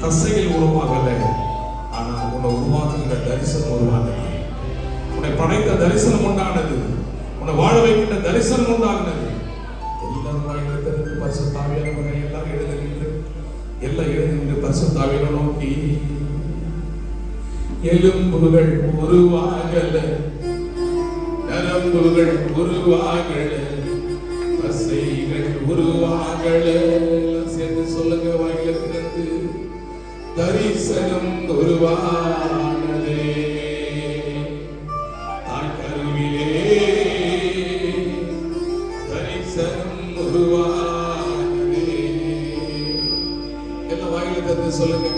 தசைகள் உருவாகல. ஆனால் உன்னை உருவாக்குகிற தரிசனம் உருவானது உன்னை படைத்த தரிசனம் உண்டானது. உன்னை வாழ வைக்கின்ற தரிசனம் உண்டானது. எல்லாரும் வாயில திறந்து பரிசுத்தாவியானவரை எல்லாம் எழுதுகின்ற எல்லாம் எழுதுகின்ற பரிசுத்தாவியான நோக்கி. எலும்புகள் உருவாகல. நரம்புகள் உருவாகல. தசைகள் உருவாகல. தரிசனம் உருவானதே கருவிலே தரிசனம் உருவானதே எல்லாம் வாயில திறந்து சொல்லுங்க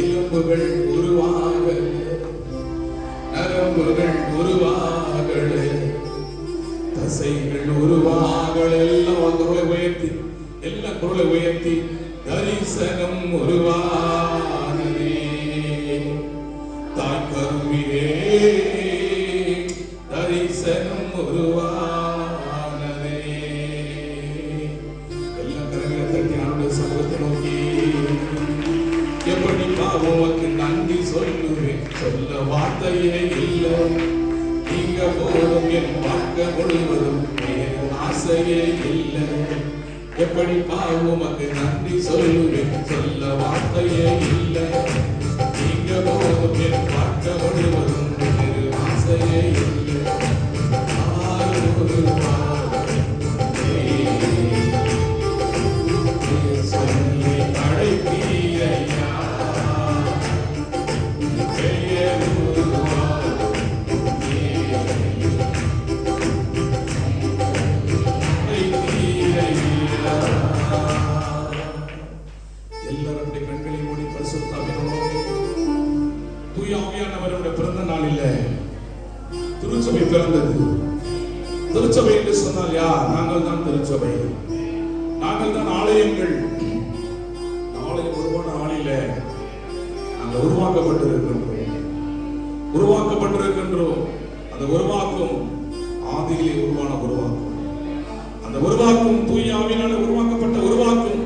எலும்புகள் உருவாகல நரம்புகள் உருவாகல தசைகள் உருவாகல எல்லாம் அந்த குரலை உயர்த்தி எல்லா குரலை உயர்த்தி தரிசனம் உருவானதே தான் கருவிலே தரிசனம் உருவானதே எல்லா கரங்களை தட்டி ஆண்டு சமூகத்தை நோக்கி எப்படி பாவமக்கு நன்றி சொல்லுவேன்? சொல்ல வார்த்தையே இல்லை. நீங்க போதும் என் வாழ்க்கை முழுவதும் ஆசையே இல்லை. எப்படி பாவமக்கு நன்றி சொல்லுவேன். சொல்ல வார்த்தையே இல்லை. நீங்க போதும் என் வாழ்க்கை முழுவதும் ஆசையே இல்லை. நாங்கள் தான் திருச்சபை. நாங்கள் தான் ஆலயங்கள். ஆலயம் உருவான ஆளில நாங்கள் உருவாக்கப்பட்டிருக்கின்றோம் உருவாக்கப்பட்டிருக்கின்றோம். அந்த உருவாக்கும் ஆதியிலே உருவான உருவாக்கும். அந்த உருவாக்கும் தூய் ஆவியினால உருவாக்கப்பட்ட உருவாக்கும்.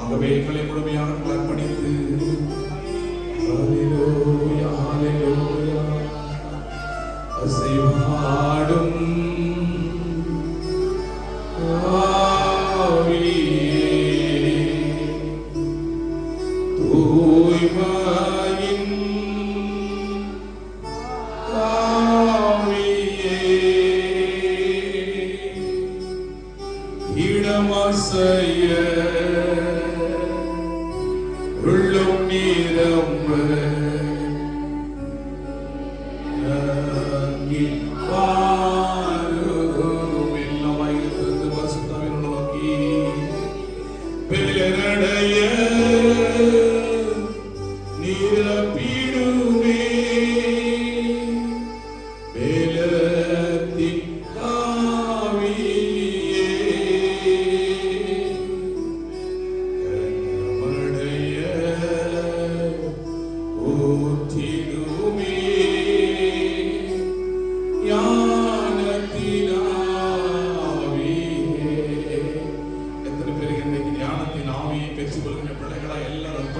ஆகவே எங்களை முழுமையாக அர்ப்பணித்து அசைவாடும் இடமசைய உள்ளம் நிரம்ப இறங்கி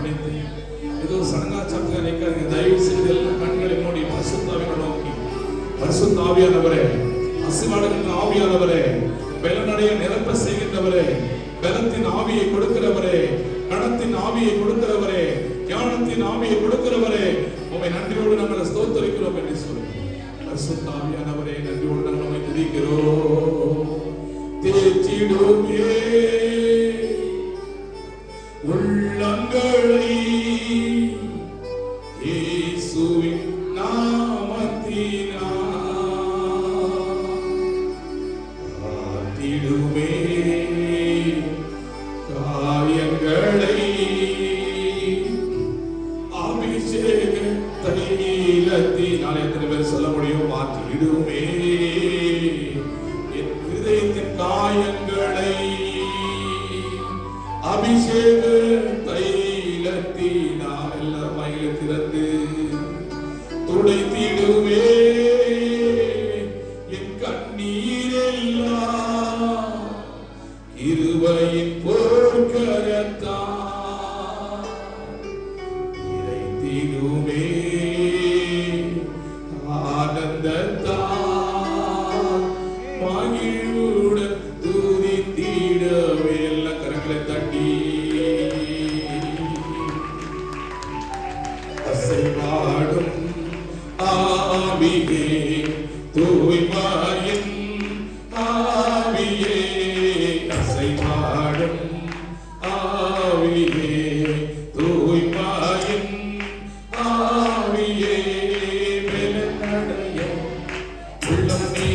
எல்லாரும் அர்ப்பணித்து ஏதோ சடங்காச்சாரத்தில் நிற்காதீங்க தயவு செய்து எல்லா கண்களை மூடி பரிசுத்தாவினை நோக்கி. பரிசுத்த ஆவியானவரே அசிவாடுகின்ற ஆவியானவரே பலனடைய நிரப்ப செய்கின்றவரே பலத்தின் ஆவியை கொடுக்கிறவரே கணத்தின் ஆவியை கொடுக்கிறவரே ஞானத்தின் ஆவியை கொடுக்கிறவரே உமை நன்றியோடு நம்மளை ஸ்தோத்தரிக்கிறோம் என்று சொல்லி பரிசுத்த ஆவியானவரே நன்றியோடு நாங்கள் உம்மை துதிக்கிறோம். தேற்றிடுமே உள்ளங்களை Abhishek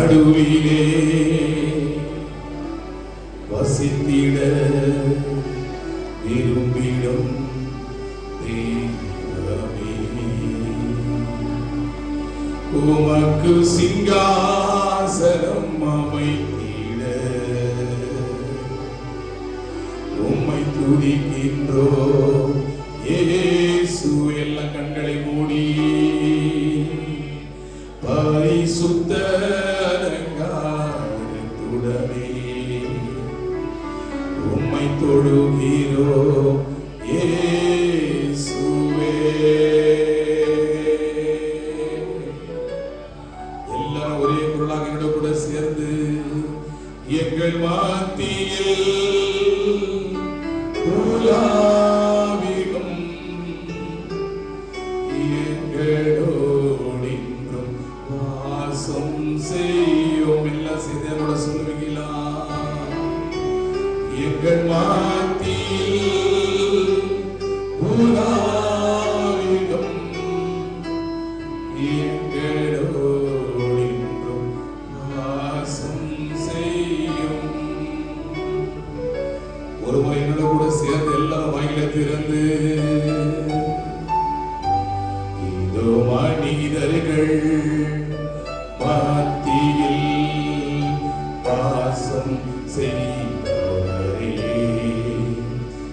நடுவிலே வசித்திட விரும்பிடும் உமக்கு சிங்காசனம் அமைத்திட உம்மை துதிக்கின்றோ. ஏசு எல்லா கண்களை மூடி பரிசுத்த உம்மை தொழுகிறோ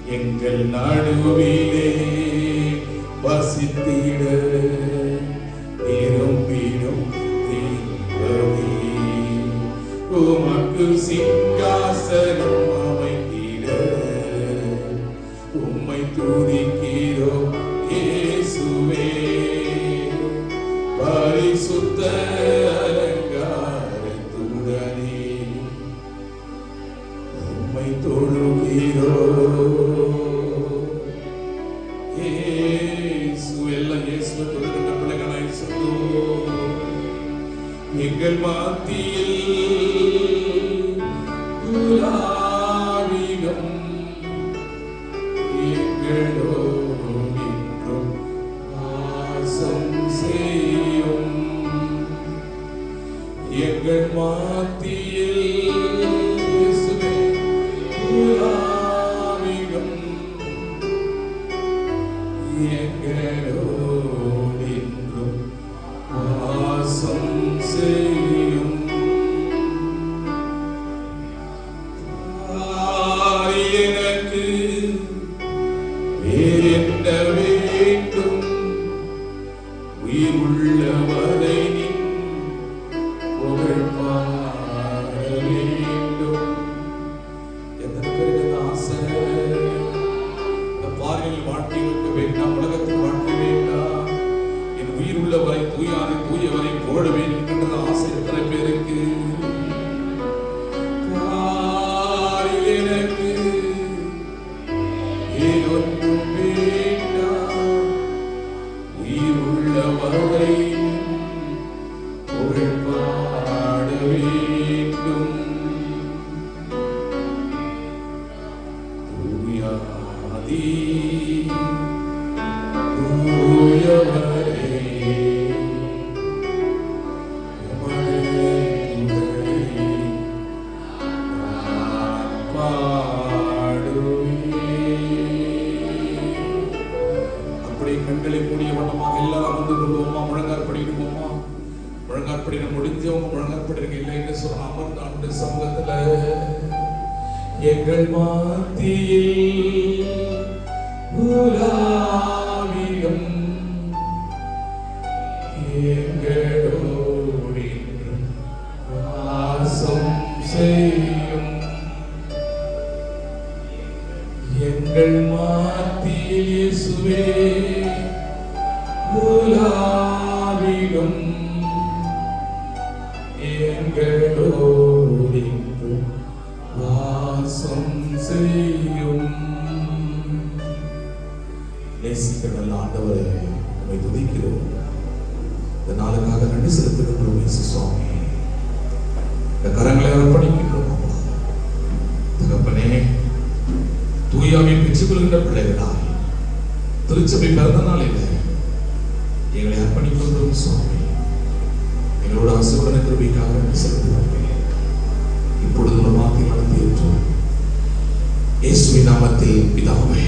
எங்கள் நடுவிலே வசித்திட விரும்பிடும் தெய்வமே. உமக்கு சிங்காசனம் அமைத்திட உம்மை துதிக்கிறோம் இயேசுவே. பரிசுத்த அலங்காரத்துடனே உம்மை தொழுகிறோம் எல்லாம் இயேசுவை தொழுகின்ற பிள்ளைகளாய் சொல்லுவோம். எங்கள் மாத்தியில் உலாவிடும் எங்களோடின்றும் எங்கள் அப்படின்னு படிக்க முடிஞ்சவங்க முழங்கார் இல்லைன்னு இல்லை என்று சமூகத்துல எங்கள் மாத்தியில் இந்த நாளுக்காக நன்றி செலுத்துகின்றோம் இயேசு சுவாமி. இந்த கரங்களை அர்ப்பணிக்கின்றோம் அப்பா. தகப்பனே தூயாமை பெற்றுக்கொள்கின்ற பிள்ளைகளாய் திருச்சபை பிறந்த நாளில் எங்களை அர்ப்பணிக்கின்றோம் சுவாமி. எங்களோட ஆசீர்வாத கிருபிக்காக நன்றி செலுத்துகிறோம். இப்பொழுது ஒரு வார்த்தை நடத்தி ஏற்றோம் இயேசுவின் நாமத்தில் பிதாவே